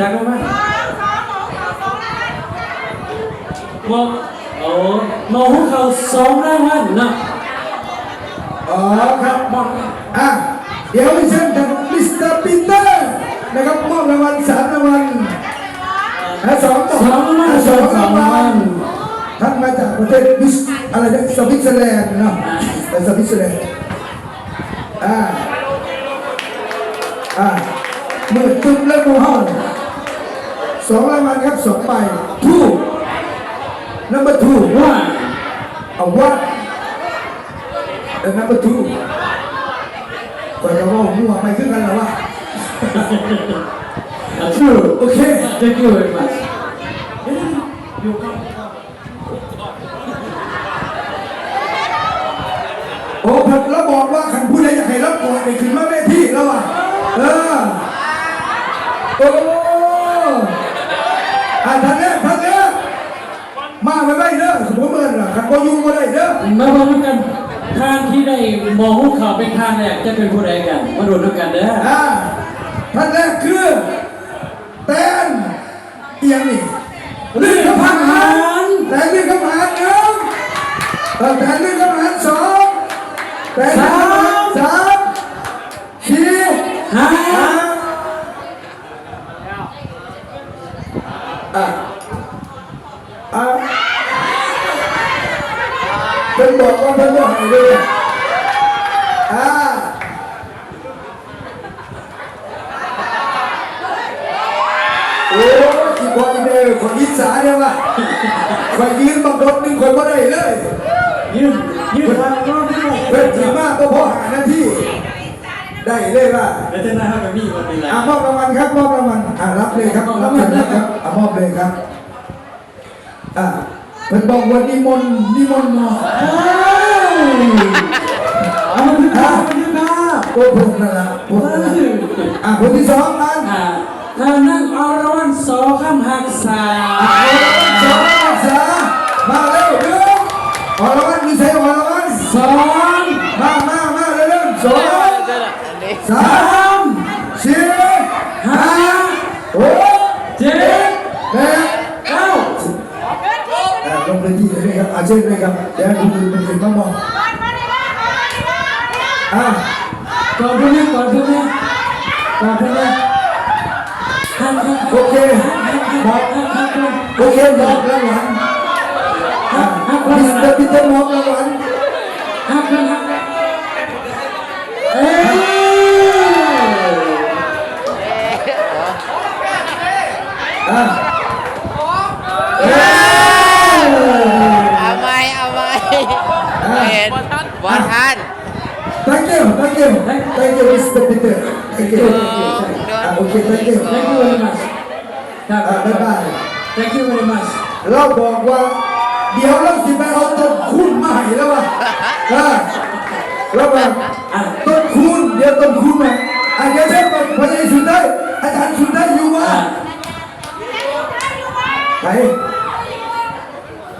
จากลงมาหมอโอ้หมอหุงเขาวสองรางวัลนะอ๋อครับมอบอะเดี๋ยวดิฉันกับมิสเตอร์ปีเตอร์นะครับมอบรางวัลสามรางวัลอะสองต่อสองรางวัลอะสองรางวัลท่านมาจากประเทศมิสอะไรนะสวิตเซอร์แลนด์เนาะแต่สวิตเซอร์แลนด์อ่าอ่าเมื่อจุดและโมห้อง สองรางวัลครับสองใบ two number two ว่าเอาวัดเออ number two ก่อนจะว่ามั่วไปขึ้นกันแล้ววะชื่อโอเค thank you very much โอ้ผมแล้วบอกว่าขันผู้ใดอยากให้รับก่อนไปขึ้นมาเวทีแล้วว่ะเออโอ้อะท่านเนี้ยท่านเนี้ยมาไม่ได้เด้อสมมติเมื่อน่ะขันบ่อยู่บ่ได้เด้อ มาบอกด้วยกันทางที่ได้ห มอหุงเขาวเป็นทางแรกจะเป็นผู้ใดกันมาดูด้วยกันเด้ออ่าท่านแรกคือแตนเอียงนี่ลื่นกับพังหารแตนลื่นกับหารหนึ่งเออแตนลื่นกับหารสองแตนลื่นกับหารสามสี่ห้าห้าอะอะเป็นบอกว่าเป็นบอกให้เลยอ่า โอ้ย อีกคนเด้อคนอิสาเนี่ยว่ะคอยยืนบังรถหนึ่งคนก็ได้เลยยืนยืนทางรอบที่เพื่อนถีมากก็พอหาหน้าที่ ได้เลยว่ะแล้วจะน่ากับมีคนเป็นไรอะมอบรางวัลครับมอบรางวัลอะรับเลยครับรับเลยครับอะมอบเลยครับอะเป็นบอกว่านิมนต์นิมนต์มาเอามาถึงข้าวมาถึงข้าโอ้ผมนั่นแหละผมนั่นแหละอะคนที่สองอันอ่า ถ้านั่งอรวันสองข้ามหักสาสองสามมาเร็วเร็วอรวันมีใครอรวันสองมามามาเร็วๆสองสามสี่ห้าหกเจ็ดแปดเก้าอะลงไปที่เลยครับอาเชิญเลยครับเดี๋ยวคุณดูเป็นสิ่งต้องมองอะก่อนเพื่อนก่อนเพื่อนก่อนเพื่อนหักหัก โอเคมอกโอเคมอบรางวัลอะมิสเตอร์ปีเตอร์มอบรางวัลหักหักหักเอ้ยเอาไหมเอาไหมเห็นบอทัน thank you thank you thank you Mr. Peter thank you อะโอเค thank you thank you very much ครับอะบ๊ายบาย thank you very much เราบอกว่า เดี๋ยวเราสิไปเอาต้นคูณมาให้แล้วว่ะอะเราบอกอะต้นคูณเดี๋ยวต้นคูณมาอะเดี๋ยวเช่นพอยังสุดได้อาจารย์สุดได้อยู่วะอ่าไป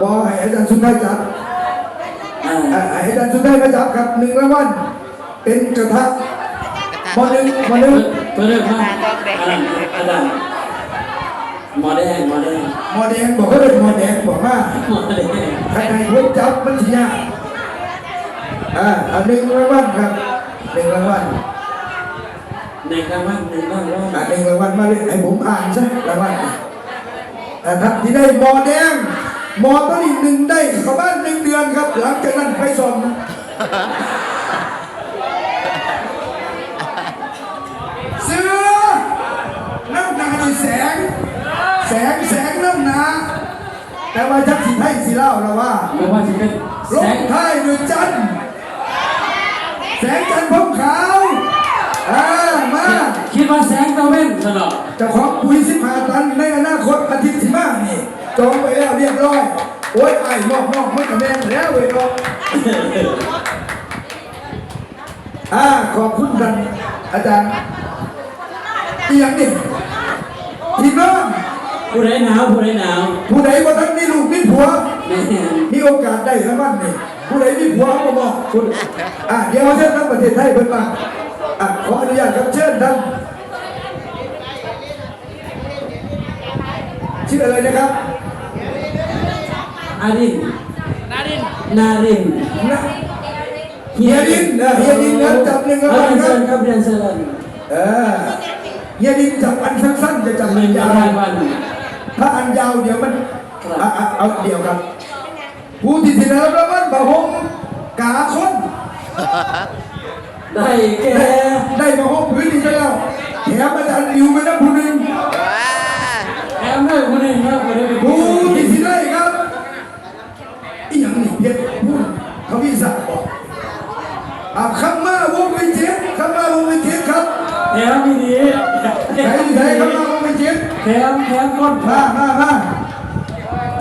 บอกให้อาจารย์สุดได้จับอะให้อาจารย์สุดได้มาจับครับหนึ่งรางวัลเป็นกระทะ หมอหนึ่งหมอหนึ่งเปิดเรื่องมาอ่าอาจารย์หมอแดงหมอแดงหมอแดงบอกก็เลยหมอแดงบอกว่าหมอแดงใครใครผมจับมันทียากอ่าเอาหนึ่งรางวัลครับหนึ่งรางวัลในกลางวันในบ้านร้อนอ่าหนึ่งรางวัลมาเลยให้ผมอ่านซะรางวัลอ่าท่านที่ได้หมอแดงหมอต้นอีกหนึ่งได้ประมาณหนึ่งเดือนครับ หลังจากนั้นไปสอบเสือน้ำหนา ดีแสงแสง แสงน้ำหนา แต่ว่าจักสิให้สิเล่าเราว่าไม่ว่าจะเป็นลแสงงท้ายด้วยจันทร์แสงจันทร์พรมขาวอ่ามาคิดว่าแสงตะเว้นตลอดเจ้าของปุ๋ยสิบห้าตันในอนาคตอาทิตย์สิมานี่จองไปแล้วเรียบร้อย โอ้ยไอ้นอกนอกไม่กระแมนแล้วเว้ยเนาะอ่าขอบคุณท่านอาจารย์เอียงนี่ พี่น้องผู้ใดหนาวผู้ใดหนาวผู้ใดว่าท่านมีลูกมีผัว แม่มีโอกาสได้แล้วมันนี่ผู้ใดมีผัวก็บอกคุณอะเดี๋ยวเชิญทั้งประเทศไทยเพิ่นมาอะขออนุญาตครับเชิญท่านชื่ออะไรนะครับอาดินนาดินนารินนะเฮียดินนะเฮียดินนะจับหนึ่งรางเอาวัลเรียนครัเชิบญครับเรียนเชิญ เออ เฮียดินจับอันสั้นๆจะจับหอันึ่นงยารางววัลถ้าอันยาวเดี๋ยวมันอะอะเอาเดี๋ยวครับ ผู้ที่ได้รับรางวัลบะหงกาคน ได้แก่ได้บะหงพื้นดีไปแล้วแถมอาจารย์อิวมาแล้วผู้หนึ่งว้าแอมได้คนหนึ่งครับคนนี้เป็นผู้ผู้ที่ที่ได้ครับอีหยังนี่เพชรพูดเขาพี่สั่งบอกอะคำมาวงวิจิตรคำมาวงวิจิตรครับแถม มีดีไหนไหนคำมาวงวิจิตรแถมแถมก้นมามามา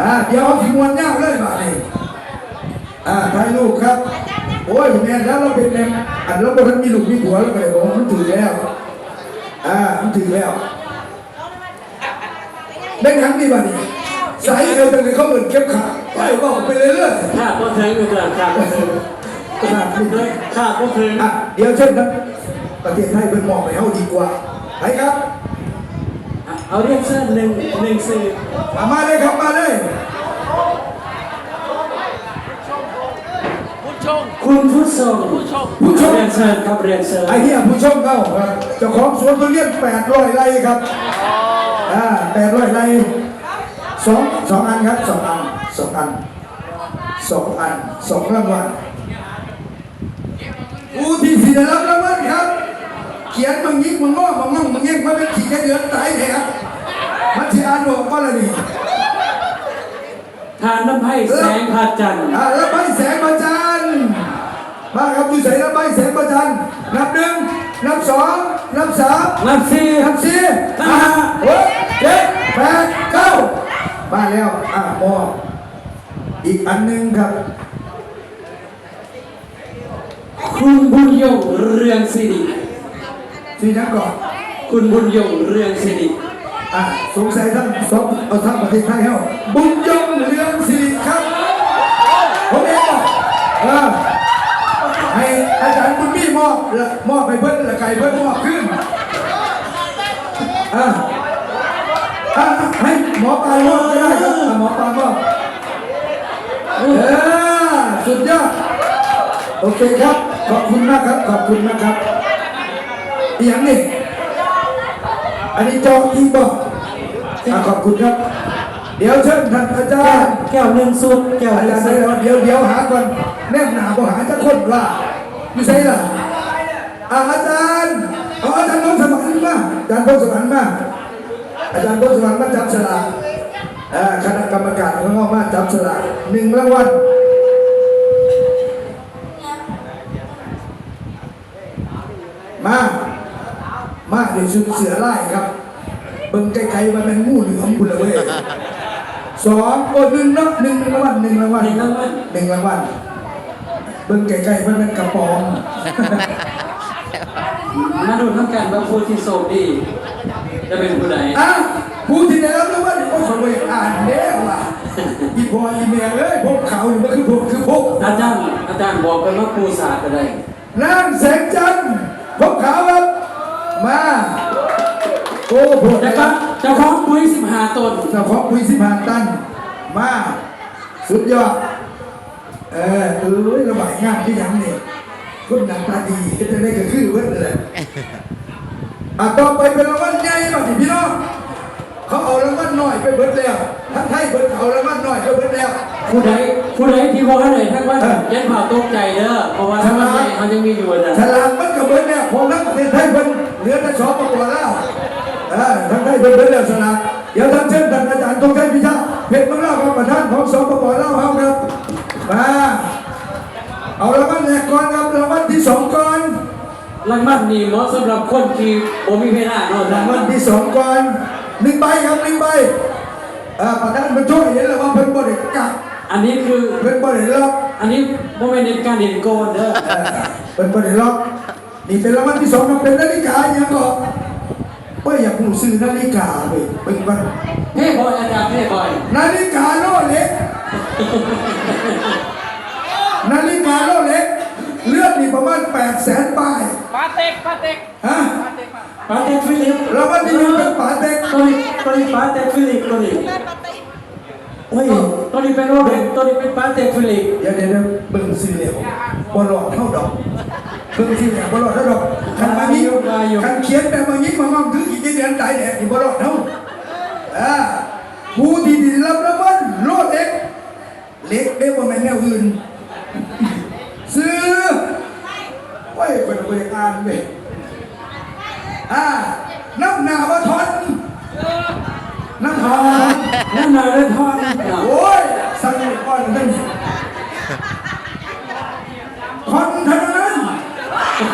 อ่าเดี๋ยวเอาสิมวนยากเลยมาเลยอ่าถ่ายรูปครับ โอ้ยแม่แล้วเราเป็นแม่อันเราบ่ทันมีลูกมีผัวแล้วก็เลยบอกว่ามันถือแล้วอ่ามันถือแล้วได้หนังนี่บ้านี่สายเอวตั้งแต่เขาเหมือนเก็บขาไปบอกไปเรื่อยขาดก็ถึงอยู่ตลอดขาดก็ถึงๆขนาดนี้เลยขาดก็ถึงอะเดี๋ยวเช่นนั้นประเทศไทยเป็นมองไปเขาดีกว่า ไปครับเอาเรียกเชิญหนึ่งหนึ่งสื่อมามาเลยครับมาเลย ผู้ชงคุณผู้ชมผู้ชมผู้ชมเรียนเชิญครับเรียนเชิญไอ้เหี้ยผู้ชมเขาครับเจ้าของสวนทุเรียนแปดร้อยไร่ครับอ่าแปดร้อยไร่สองสองอันครับสองอันสองอันสองอันสองรางวัลผู้ที่สี่ได้รับรางวัลครับเขียนมึงยิกมึงง้อมึงง้อมึงแง่งมาเป็นขี่แค่เดือนตายแถบมันจะอ่านบอกว่าอะไรนี่ทานน้ำให้แสงพระจันทร์อ่าแล้วใบแสงประจันทร์มาครับอยู่ใส่แล้วใบแสงประจันทร์นับหนึ่งนับสองนับสามนับสี่นับสี่ห้าหกเจ็ดแปดเก้ามาแล้วอะมออีกอันหนึ่งครับคุณบุญยงเรืองสิริ ที่นั้นก่อนคุณบุญยงเรืองสิริอะสงสัยท่านสอบเอาทั้งประเทศไทยเฮาบุญยงเรืองศิริครับผมเองบอกเออให้อาจารย์บุญมี่มอบมอบไปเพิ่นละไก่เพิ่นมอบขึ้นอะอะให้หมอปลามอบก็ได้ครับอะหมอปลามอบเออสุดยอดโอเคครับ ขอบคุณมากครับ ขอบคุณมากครับ อีกอย่างหนี้อันนี้จองอีบอกอะขอบคุณครับ เดี๋ยวเชิญท่านอาจารย์ แก้วหนึ่งสุดแก้วอาหนึ่จางรย์สุเดี๋ดยวเดี๋ยวเดี๋ยวหาก่อนแนบหนาบ่หาจะคนว่าอยู่ใช่ล่ะอะอาจารย์เอาอาจารย์พงศวรรค์มาอาจารย์พงศวรรค์มาอาจารย์พงศวรรค์มาจับฉลากอ่าคณะกรรมการของเรามาจับฉลากหนึ่งรางวัลมา มาเดี๋ยวชุดเสือไล่ครับ เบิ่งไกลๆมันเป็นงูเหลือมคุณละเว้ยสองโอ้หนึ่งเนาะหนึ่งรางวัลหนึ่งรางวัลหนึ่งรางวัลหนึ่งรางวัลเบิ่งไกลๆมันเป็นกระป๋องมาดูทั้งการว่าผู้ที่โชคดีจะเป็นผู้ใดอะผู้ที่ได้รับรางวัลโอ้ขโมยอ่านเด้ว่ะอีพออีเมลเอ้ยพวกเขาอยู่มันคือพวกคือพวกอาจารย์อาจารย์บอกกันว่าผู้ศาสตร์ก็ได้นางแสงจันทร์ มาโอ้พวกแต่นะคก็รับเจ้าของปุ๋ยสิบห้าต้นเจ้าของคุยสิบห้าตัน มาสุดยอด เออเอ้ยระบายงานที่ยังเนี่ยคนหน้าตาดีก็จะได้กระคือเว้ยเลยอะต่อไปเป็นรางวัลใหญ่หน่อยพี่น้องเขาเอารางวัลน้อยไปเบิดแล้วทั้งไทยเบิดเอารางวัลน้อยไปเบิดแล้วผู้ใดผู้ใดที่บอกให้ไหนท่านว่าเย็นเผาตกใจเด้อเพราะว่าทำไมเขายังมีอยู่นะฉลากมันก็เบิดแล้วพอนักประเทศไทยเบิด เหลือแต่สองประกวดแล้วเออทั้งไทยเบิดเบิดแล้วฉลากเดี๋ยวท่านเชิญท่านอาจารย์ตรงใจพิชาเพชรมังเล่าครับประธานของสปปเล่าครับครับมาเอารางวัลแรกก่อนครับรางวัลที่สองก่อนรางวัลนี่เหมาะสำหรับคนที่บ่มีเวลาเนาะรางวัลที่สองก่อนหนึ่งใบครับหนึ่งใบเอ่อประธานมาช่วยเห็นแล้วว่าเพิ่นบ่ได้กักอันนี้คือเพิ่นบ่ได้ล็อกอันนี้บ่แม่นในการเด่นโกนเด้อเออเพิ่นบ่ได้ล็อก นี่เป็นรางวัลที่สองครับเป็นนาฬิกาอย่างก็ว่าอยากหูซื้อนาฬิกาเว้ยเป็นวันเฮ้บอยอาจารย์เฮ้บอยนาฬิกาโลเล็กนาฬิกาโลเล็กเลือดนี่ประมาณ8 0 0แสนป้ายปาเต็กปาเต็กฮะปาเต็กฟิลิปรางวัลที่หนึ่งเป็นปาเต็กตัวนี้ตัวนี้ปาเต็กฟิลิปตัวนี้โอ้ยตัวนี้เป็นโรเบนตัวนี้เป็นปาเต็กฟิลิปเดี๋ยวเดี๋ยวเบิ่งซีเหลวบอลลอดเท่าดอก เบิ่งซีเหลวบอลอดเท่าดอกคันมายิงคันเขียนแต่มายิงมามั่งถึงอีกเดือนตายแดดนี่บอลอดเท่าอ่าผู้ที่ได้รับรางวัลโลดเล็กเล็กได้บ่แม่นแนวอื่นซื้อไว้เป็นบริการเว้ยอ่าน้ำหนาว่าทอนน้ำทอนนั่นมาเลยทอนโอ้ยสั่งก่อนนั่นคอนเท่านั้นท อ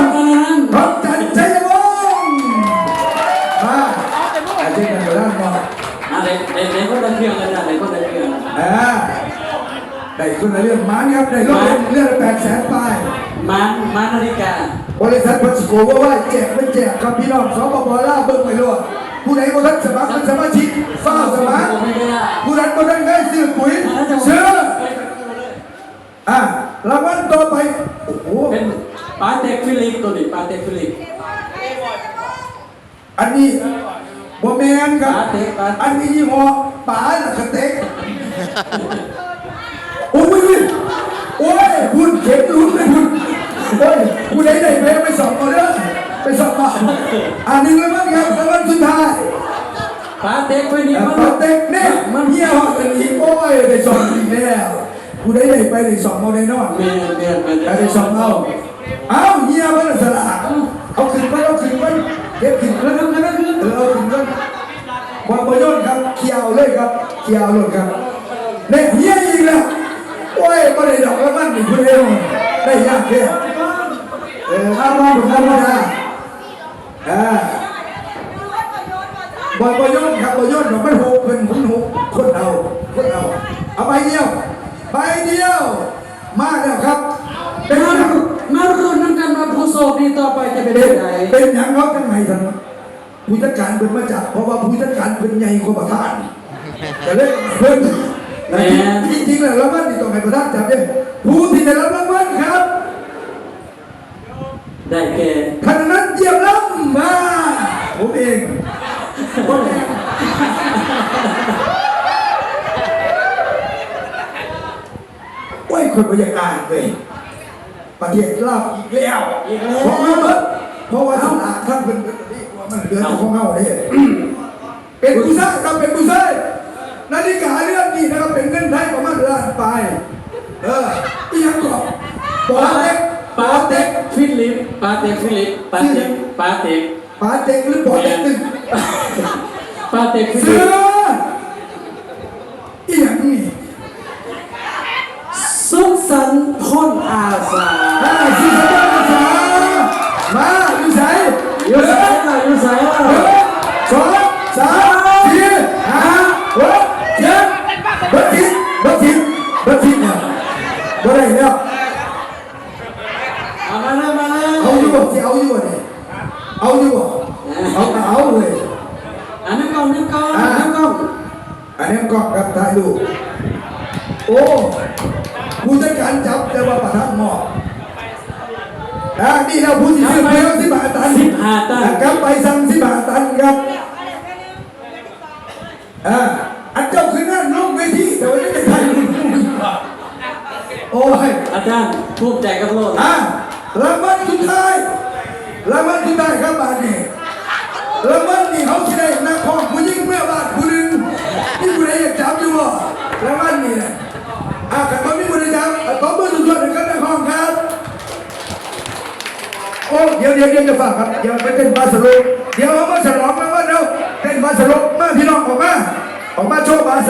นกันนั้นพร้อมจันชัยวงศ์มาอาจารย์กันแล้วมาอะไรในในคนละเรื่องกันนะในคนละเรื่องอ่าได้คุณเรื่องมันครับได้รถเรื่องแปดแสนป้ายมันมันนาฬิกาบริษัทพัสโกว่าว่าแจกไม่แจกครับพี่น้องสปปลาวเบิ่งไปด้วยผู้ใดบ่ทันสมัครเป็นสมาชิกฟ้าสมัครผู้นั้นบ่ทันได้ซื้อปุ๋ยซื้ออะ รางวัลต่อไป โอ้โห เป็นปาเต็กฟิลิปตัวนี้ปาเต็กฟิลิปอันนี้บ่แมนครับ ปาเต็กปาอันนี้ยี่ห้อป๋าละกระเต็กโอ้ยโอ้ยคุณเข็มลุ้นเลยคุณโอ้ยผู้ใดได้ไปไปสอบเอาเด้อไปสอบมาอันนี้แล้วมั้งครับรางวัลสุดท้ายปาเต็กฟิลิปปาเต็กเนี่ยมันเหี้ยหอดกันอีกโอ้ยได้สอบอีกแล้ว ผู้ใดได้ไปได้สอบเอาได้นอนเมียนเมียนเมียนได้สอบเอาเอาเหี้ยมันสลากเอาขึ้นไปเอาขึ้นไปเก็บขึ้นแล้วก็แล้วก็เออเอาถึงกันวันประโยชน์ครับเขียวเลยครับเขียวเลยครับเด็กเฮียอีกแล้วโอ้ยไม่ได้ดอกแล้วมันนี่คุณเอวได้ยากแค่เออเอามาผมธรรมดาอ่าวันประโยชน์ครับประโยชน์ดอกมันหกเป็นหุ่นหกคนเอาคนเอาเอาใบเดียวใบ เดียว มาแล้วครับ เป็นมาหยังมารุ่นนั้นกันมาผู้โชคดีต่อไปจะเป็นเป็นยังไงเป็นหยังเขาทั้งไงท่านผู้จัดการเป็นมาจากเพราะว่าผู้จัดการเป็นใหญ่กว่าประธานแต่เล่นเพิ่นแต่จริงจริงๆแล้วรางวัลนี่ต้องให้ประธานจับเองผู้ที่ได้รับรางวัลครับ ได้แก่ขณะนั้นเยี่ยมล้ำมาผมเองผมเองโอ้ย คนบรรยากาศเลยประเทศลาวอีกแล้วอีกแล้เพราะว่าวเพราะว่าสลากท่านเป็นเป็นนี่ว่ามันเหลือแต่ของเฮาเนี่ยเป็นผู้ชายครับเป็นผู้ชายนาฬิกาเรือนนี้นะครับเป็นเงินไทยประมาณล้านไปเออที่ยังกอบปอเต็กปาเต็กฟิลิปปาเต็กฟิลิปปาเต็กปาเต็กปาเต็กหรือปอเต็กตึงปาเต็กฟิเสืลิป เลยเอาอยู่บ่สิเอาอยู่บ่เนี่ยเอาอยู่บ่เอาก็เอาเลยอันนั้นก่อนนั่นก่อนอันนั้นก่อนอันนี้ก็กับถ่ายรูปโอ้ผู้จัดการจับแต่ว่าประธานหมอบอ่านี่เราผู้ที่ซื้อไปแล้วสิบาทตันสิบห้าตันนะครับไปสั่งสิบาทตันครับอ่าอันเจ้าคือนั่นลงเวทีแต่ว่าไม่ได้ถ่ายรูปโอ้ยอาจารย์ภูมิใจกับโลกอ่า รางวัลสุดท้ายรางวัลสุดท้ายครับบาทนี้รางวัลนี่เขาจะได้นักของผู้หญิงเมื่อบาทผู้หนึ่งนี่ผู้ใดอยากจับอยู่บ่รางวัลนี่นะอ่าขันบ่มีผู้ใดจับอะขอมือสุดยอดให้กับนักของครับโอ้เดี๋ยวเดี๋ยวเดี๋ยวจะฝากครับเดี๋ยวไปเต้นบาสโลกเดี๋ยวเอามาฉลองราวัลเร็วเต้นบาสโลกมาพี่น้องออกมาออกมาโชว์บาส